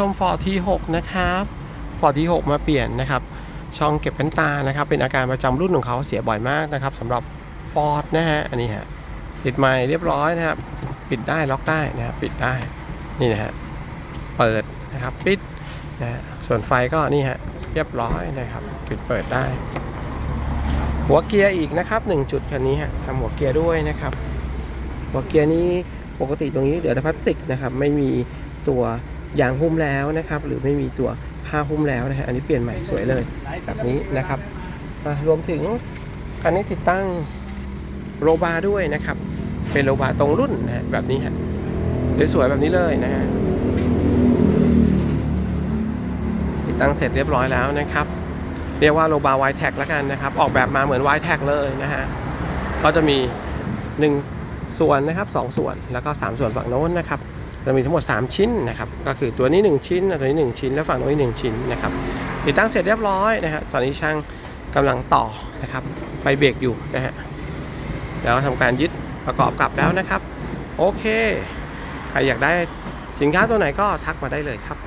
ชมฟอร์ที่6นะครับฟอร์ที่6มาเปลี่ยนนะครับ ช่องเก็บแว่นตานะครับ เป็นอาการประจำรุ่นของเขาเสียบ่อยมากนะครับสำหรับฟอร์ดนะฮะ อันนี้ฮะ ติดใหม่เรียบร้อยนะครับ ปิดได้ล็อกได้นะครับปิดได้ นี่นะฮะ เปิดนะครับ ปิดนะฮะ ส่วนไฟก็นี่ฮะ เรียบร้อยนะครับ ปิดเปิดได้ หัวเกียร์อีกนะครับ1จุดคันนี้ฮะทำหัวเกียร์ด้วยนะครับ หัวเกียร์นี้ปกติตรงนี้เหลือแต่พลาสติกนะครับ ไม่มีตัว ยางหุ้มแล้วนะครับ หรือไม่มีตัวผ้าหุ้มแล้วนะฮะอันนี้เปลี่ยนใหม่สวยเลยแบบนี้นะครับรวมถึงคันนี้ติดตั้งโรบาร์ด้วยนะครับ เป็นโรบาร์ตรงรุ่นนะฮะแบบนี้ฮะสวยๆแบบนี้เลยนะฮะติดตั้งเสร็จเรียบร้อยแล้วนะครับ เรียกว่าโรบาร์ไวแท็กแล้วกันนะครับ ออกแบบมาเหมือนไวแท็กเลยนะฮะก็จะมี 1 ส่วนนะครับ 2 ส่วนแล้วก็ 3 ส่วนฝั่งโน้นนะครับ จะมีทั้งหมด 3 ชิ้นนะครับ ก็คือตัวนี้ 1 ชิ้น ตัวนี้ 1 ชิ้น แล้วฝั่งโน้นอีก1ชิ้นนะครับ ติดตั้งเสร็จเรียบร้อยนะฮะ ตอนนี้ช่างกำลังต่อนะครับ ไฟเบรกอยู่นะฮะ แล้วทำการยึดประกอบกลับแล้วนะครับ โอเค ใครอยากได้สินค้าตัวไหนก็ทักมาได้เลยครับ